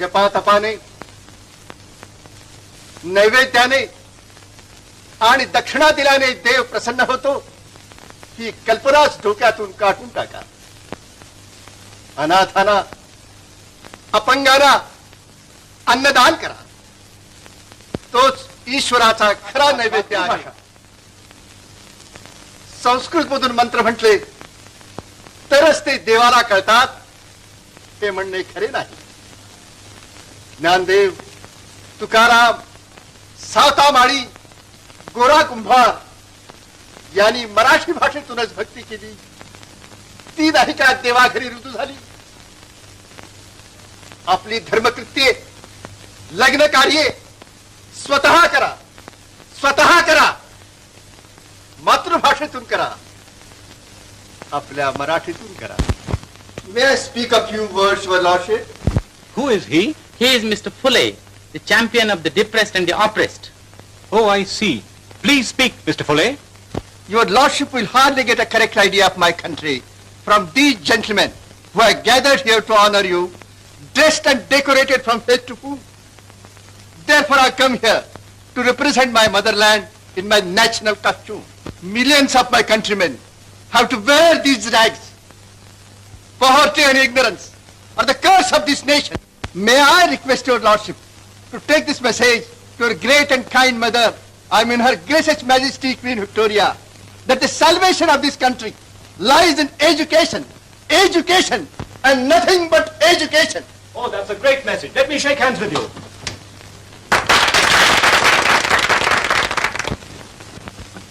जपातपाने नैवेद्याने आणि दक्षिणा दिल्याने देव प्रसन्न होतो ही कल्पनाच डोक्यातून काढून टाका. अनाथाना अपंगाना अन्नदान करा. तोच ईश्वराचा खरा नैवेद्य आहे. संस्कृत मधून मंत्र म्हटले तरच ते देवाला कळतात हे म्हणणे खरे नाही. ज्ञानदेव तुकाराम सावता माळी गोरा कुंभार यांनी मराठी भाषेतूनच भक्ती केली. ती नाही का? देवाघरी ऋतू झाली. आपली धर्मकृत्ये लग्न कार्ये स्वतः करा स्वतः करा मातृभाषेतून करा आपल्या मराठीतून करा. May I speak a few words your lordship Who is he? He is Mr. Fulle, the champion of the depressed and the oppressed. Oh, I see. Please speak, Mr. Fulle. Your Lordship will hardly get a correct idea of my country from these gentlemen who are gathered here to honor you, dressed and decorated from head to foot. Therefore, I come here to represent my motherland in my national costume. Millions of my countrymen have to wear these rags. Poverty and ignorance are the curse of this nation. May I request your Lordship to take this message to your great and kind mother, I mean her gracious majesty Queen Victoria, that the salvation of this country lies in education, education, and nothing but education. Oh, that's a great message. Let me shake hands with you.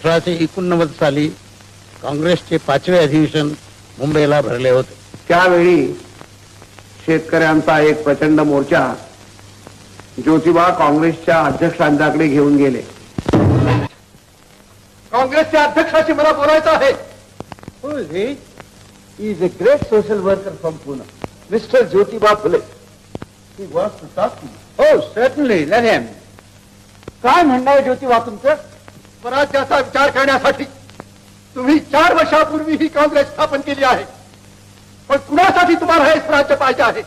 अठराशे एकोणनव्वद साली काँग्रेसचे पाचवे अधिवेशन मुंबईला भरले होते त्यावेळी शेतकऱ्यांचा एक प्रचंड मोर्चा ज्योतिबा काँग्रेसच्या अध्यक्षांच्याकडे घेऊन गेले काँग्रेसच्या अध्यक्षाशी मला बोलायचं आहे. Jyotiba Phule. He wants to talk to you. Oh, certainly. Let him. काय म्हणणं आहे ज्योतिबा तुमचं स्वराज्याचा विचार करण्यासाठी तुम्ही चार वर्षापूर्वी ही काँग्रेस स्थापन केली आहे पण कुणासाठी तुम्हाला हे स्वराज्य पाहिजे आहे?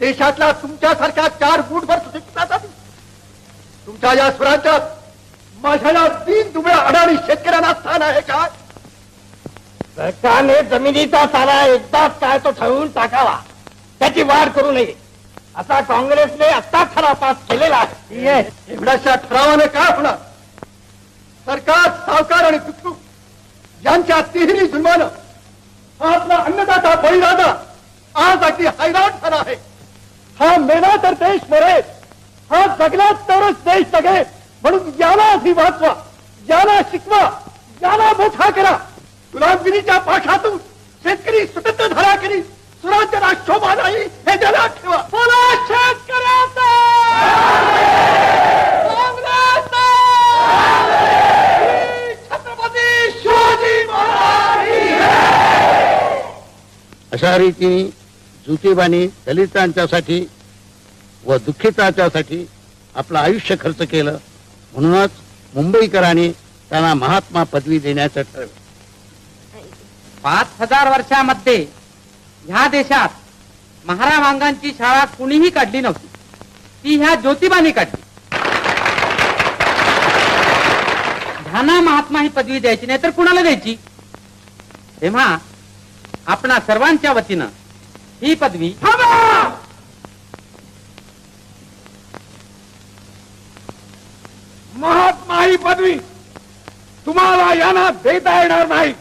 देशातल्या तुमच्यासारख्या चार फूटभर सुशिक्षितासाठी तुमच्या या स्वराज्यात माझ्या या तीन दुबळ्या अडाणी शेतकऱ्यांना स्थान आहे का? सरकारने जमिनीचा सारा एकदाच काय तो ठरवून टाकावा. त्याची वाढ करू नये. असा काँग्रेसने आत्ता ठराव पास केलेला आहे. एवढ्याशा ठरावाने काय होणार? सरकार सावकार आणि पितृ यांच्या तिन्ही जुलमानं हा आपला अन्नदाता बळीराजा आज अगदी हैराण झाला आहे. हा मेला तर देश मरेल हा जगला तरच देश जगेल. म्हणून याला आधी वाचवा याला शिकवा याला मोठा करा. गुलामगिरीच्या पाठातून शेतकरी स्वतंत्र धरा करी. स्वराज्याला शोभा नाही हे ध्यानात ठेवा. अशा रीतीने ज्योतिबानी दलितांच्यासाठी व दुःखितांच्यासाठी आपलं आयुष्य खर्च केलं. म्हणूनच मुंबईकरांनी त्यांना महात्मा पदवी देण्याचं ठरवलं. पाच हजार वर्षामध्ये ह्या देशात महारामांगांची शाळा कुणीही काढली नव्हती. ती ह्या ज्योतिबाने काढली. ध्याना महात्मा ही पदवी द्यायची नाही तर कुणाला द्यायची? तेव्हा आपणा सर्वांच्या वतीनं ही पदवी महात्मा ही पदवी तुम्हाला यांना देता येणार नाही.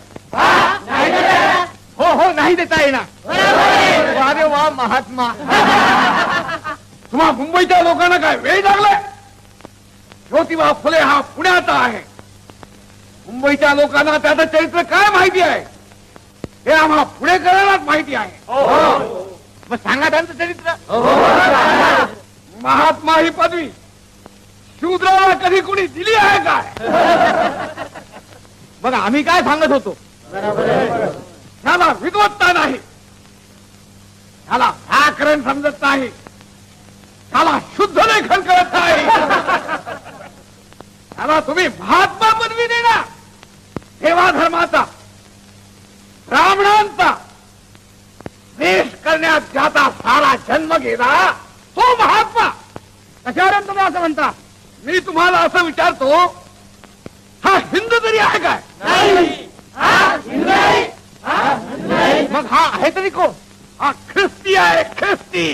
हो? हो नाही देता येणार. अरे वा महात्मा. तुम्हा मुंबईच्या लोकांना काय वेळ लागलाय? ज्योतिबा फुले हा पुण्याचा आहे. मुंबईच्या लोकांना त्याचं चरित्र काय माहिती आहे? हे आम्हाला पुढे करायलाच माहिती आहे. मग सांगा त्यांचं चरित्र. महात्मा ही पदवी शूद्राला कधी कुणी दिली आहे काय? बघा आम्ही काय सांगत होतो? ह्याला विद्वत्ता नाही. ह्याला व्याकरण समजत नाही. ह्याला शुद्ध लेखन करत नाही. ह्याला तुम्ही महात्मा पदवी देणार. सेवा धर्माचा ब्राह्मणांचा देश करण्यात ज्याचा सारा जन्म गेला तो महात्मा. कशावरून तुम्ही असं म्हणता? मी तुम्हाला असं विचारतो हा हिंदू तरी आहे काय? मग हा आहे तरी कोण? हा ख्रिस्ती आहे ख्रिस्ती.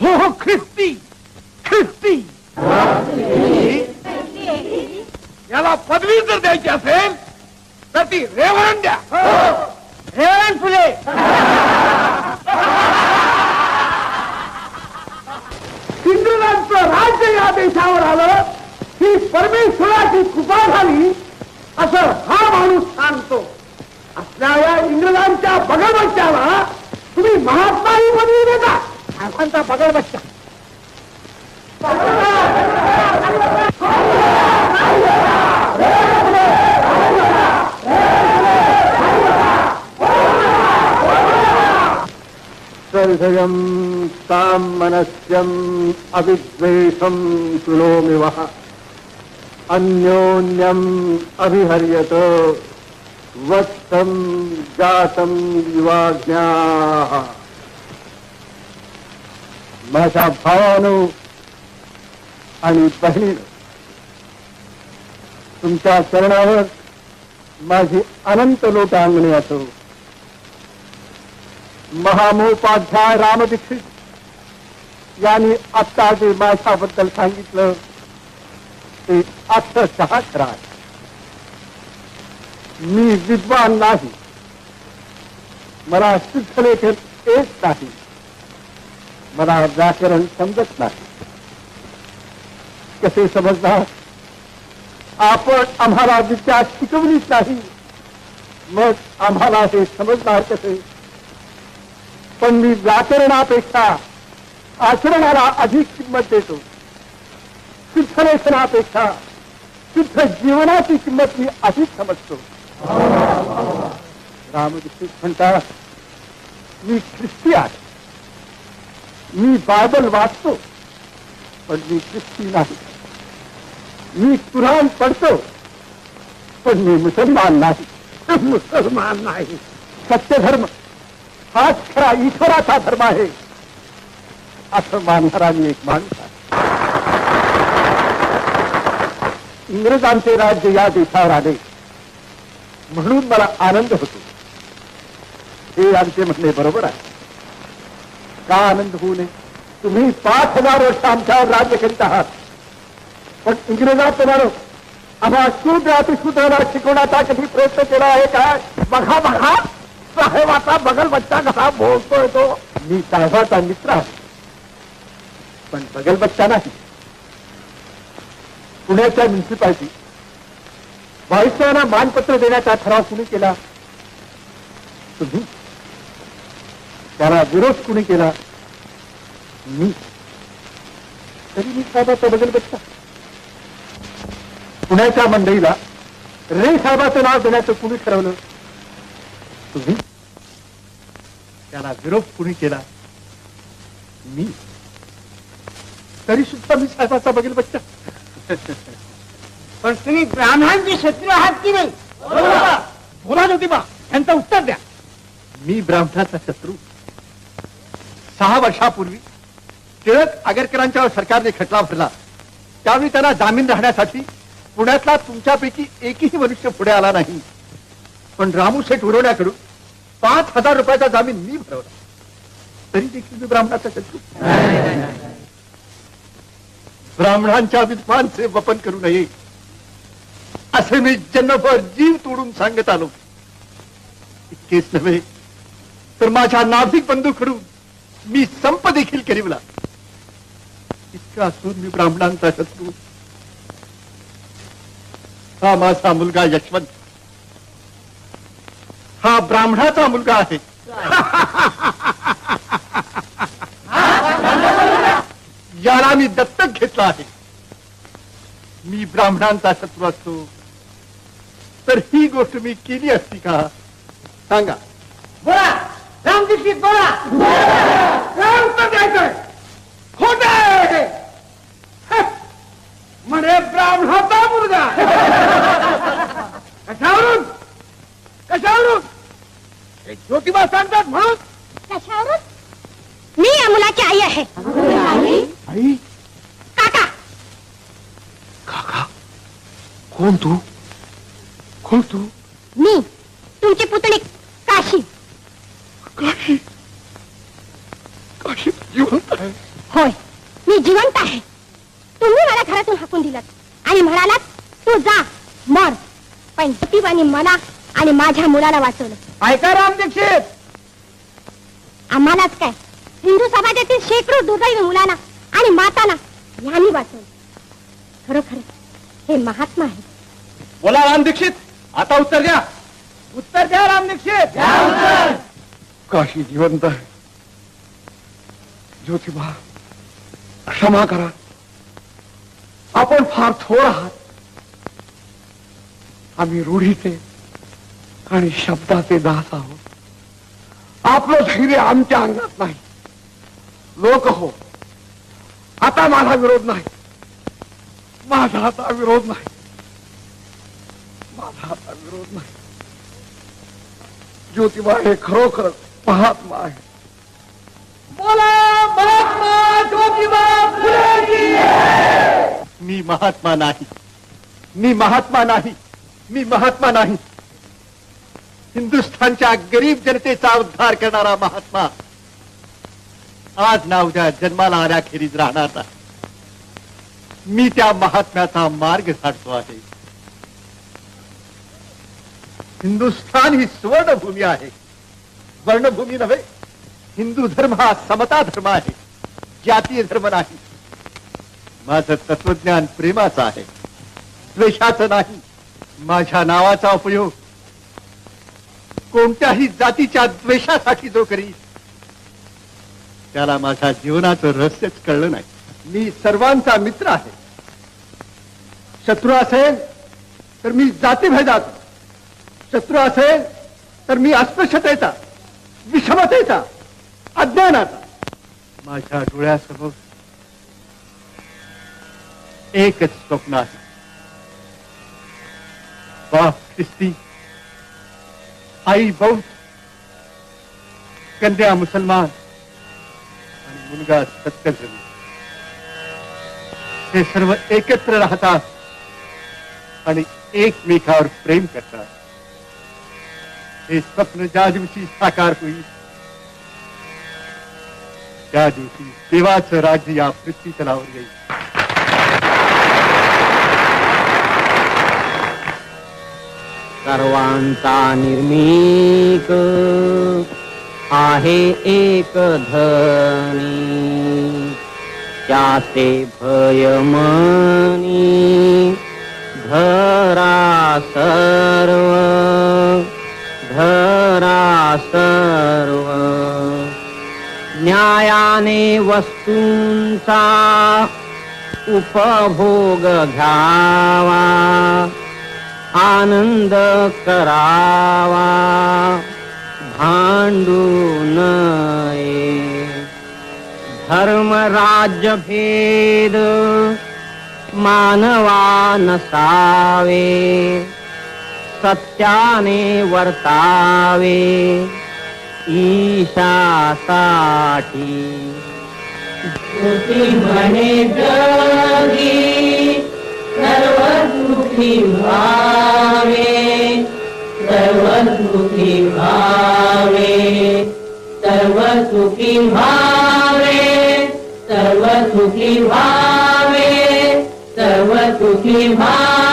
हो हो ख्रिस्ती. ख्रिस्ती. याला पदवी जर द्यायची असेल तर ती रेवण द्या. रेवण फुले. इंग्रजांचं राज्य या देशावर आलं ही परमेश्वराची कृपा झाली असं हा माणूस सांगतो. असल्या या इंग्रजांच्या बगल बच्च्याला तुम्ही महात्मा ही पदवी देता बच्चा सर्वयम् ताम् मनस्यम् अविद्वेषम् सुनोमि वः। अन्योन्यम् अभिहर्यत। वत्सम् जातम् युवाज्ञाः। माझ्या भावानं आणि बहिणीनं तुमच्या चरणावर माझी अनंत लोटांगणी असो। महामोपाध्याय रामदीक्षित यांनी आत्ता जे माझ्याबद्दल सांगितलं ते अक्षरशः खरं आहे मी विद्वान नाही. मला शुद्धलेखन येत नाही. मला व्याकरण समजत नाही. कसे समजणार? आपण आम्हाला विद्या शिकवलीच नाही. मग आम्हाला हे समजणार कसे? पण मी व्याकरणापेक्षा आचरणाला अधिक किंमत देतो. शुद्धलेखनापेक्षा शुद्ध जीवनाची किंमत मी अधिक समजतो. रामदीक्षित म्हणतात मी ख्रिस्ती आहे. मी बायबल वाचतो पण मी ख्रिस्ती नाही. मी कुराण पडतो पण मी मुसलमान नाही. मुसलमान नाही. सत्यधर्म हाच खरा ईश्वराचा धर्म आहे. असं मानणारा मी एक माणूस आहे. इंग्रजांचे राज्य या देशावर आले. म्हणून मला आनंद होतो. हे आमचे म्हणणे बरोबर आहे. का आनंद होऊ नये? तुम्ही पाच हजार वर्ष आमच्यावर राज्य करीत आहात. पण इंग्रजाप्रमाणे आम्हा शूद्र अतिशूद्राला शिकवण्याचा कधी प्रयत्न केला आहे काय बघा बघा. साहेबाचा बगल बच्चा कसा बोलतोय तो? मी साहेबाचा मित्र आहे. पण बगल बच्चा नाही. पुण्याच्या म्युन्सिपाल्टी व्हाईसरायांना मानपत्र देण्याचा ठराव कुणी केला? तुम्ही. त्याला विरोध कुणी केला? मी. तरी मी साहेबाचा बगल बच्चा पुण्याच्या मंडईला रे साहेबाचं नाव देण्याचं कुणी ठरवलं? तुम्ही? त्याला विरोध कुणी केला? मी. तरी सुद्धा मी साहेबाचा बघेल बच्चा. पण तुम्ही ब्राह्मणांची शत्रू आहात की नाही? बोला. ज्योतिबा यांचं उत्तर द्या. मी ब्राह्मणाचा शत्रू. सहा वर्षापूर्वी टिळक आगरकरांच्या सरकारने खटला भरला त्यावेळी त्यांना जामीन राहण्यासाठी पुण्यातला तुमच्यापैकी एकही मनुष्य पुढे आला नाही. पण रामू शेठ उडवण्याकडून पाच हजार रुपयाचा जामीन मी भरवला. तरी देखील मी ब्राह्मणाचा शत्रू. ब्राह्मणांच्या विद्वांचे वपन करू नये. असे मी जन्मभर जीव तोडून सांगत आलो. इतकेच नव्हे तर माझ्या नाभिक बंधूकडून मी संप देखील करीवला इतका असून मी ब्राह्मणांचा शत्रू. हा माझा मुलगा यशवंत. हा ब्राह्मणाचा मुलगा आहे. याला मी दत्तक घेतला आहे. मी ब्राह्मणांचा शत्रू असतो. तर ही गोष्ट मी केली असती का? सांगा. बोला. रामदीक्षित बोला. काय उत्तर द्यायचंय खोट म्हणे ब्राह्मणाचा मुलगा. कशावरून? कशावरून? हे ज्योतिबा सांगतात म्हणून? कशावरून? मी आहे. आई? काका! काका? कोण तू? कोण तू? मी तुमची पुतणी काशी. काशी? काशी जिवंत आहे. होय मी जिवंत आहे. तुम्ही मला घरातून हाकून दिलं आणि म्हणालात तू जा मर. पण ज्योतिबाने मला आणि माझ्या मुलाला वाचवलं. ऐका राम दीक्षित. आम्हालाच काय? हिंदू समाजातील शेकडो दुर्दैवी मुलांना आणि माताला यांनी वाचवलं. खरोखर हे महात्मा आहे बोला राम दीक्षित. आता उत्तर द्या. उत्तर द्या राम दीक्षित. काशी जिवंत आहे. ज्योतिबा क्षमा करा. आपण फार थोर आहात. आम्ही रूढीचे आणि शब्दाचे दास आहोत. आपलं धैर्य आमच्या अंगात नाही. लोक हो. आता माझा विरोध नाही. माझा आता विरोध नाही. माझा आता विरोध नाही. ज्योतिबा हे खरोखर महात्मा आहे. मी महात्मा नाही. मी महात्मा नाही. मी महात्मा नाही. हिंदुस्थानच्या गरीब जनतेचा उद्धार करणारा महात्मा. आज ना उद्या जन्माला आल्याखेरीज राहणार नाही. मी त्या महात्म्याचा मार्ग साधतो आहे. हिंदुस्थान ही सुवर्णभूमी आहे. वर्णभूमी नव्हे हिंदू धर्म हा समता धर्म आहे. जातीय धर्म नाही. माझं तत्वज्ञान प्रेमाचं आहे. द्वेषाचं नाही. माझ्या नावाचा उपयोग कोणत्याही जातीच्या द्वेषासाठी जो करी त्याला माझ्या जीवनाचं रहस्यच कळलं नाही. मी सर्वांचा मित्र आहे. शत्रू असेल तर मी जातीभेदात. शत्रू असेल तर मी अस्पृश्यतेचा विषमतेचा अज्ञानाचा. माझ्या डोळ्यासमोर एकच स्वप्न आहे. वा ख्रिस्ती आई बौद्ध कन्या मुसलमान आणि मुलगा सत्यधर्मी. हे सर्व एकत्र राहतात आणि एकमेकावर प्रेम करतात. हे स्वप्न ज्या दिवशी साकार होईल त्या दिवशी देवाचं राज्य या पृथ्वी तलावर येईल. सर्वांचा निर्मिक आहे एक धनी त्याचे भयमनी धरा सर्व धरा सर्व. न्यायाने वस्तूंचा उपभोग घ्यावा. आनंद करावा. भांडू नये. धर्म राज्य भेद मानवा नसावे. सत्याने वर्तावे. ईशासाठी. म्हणे जगी सर्व सुखी भावे सर्व सुखी भावे सर्व सुखी भावे सर्व सुखी भावे सर्व सुखी भावे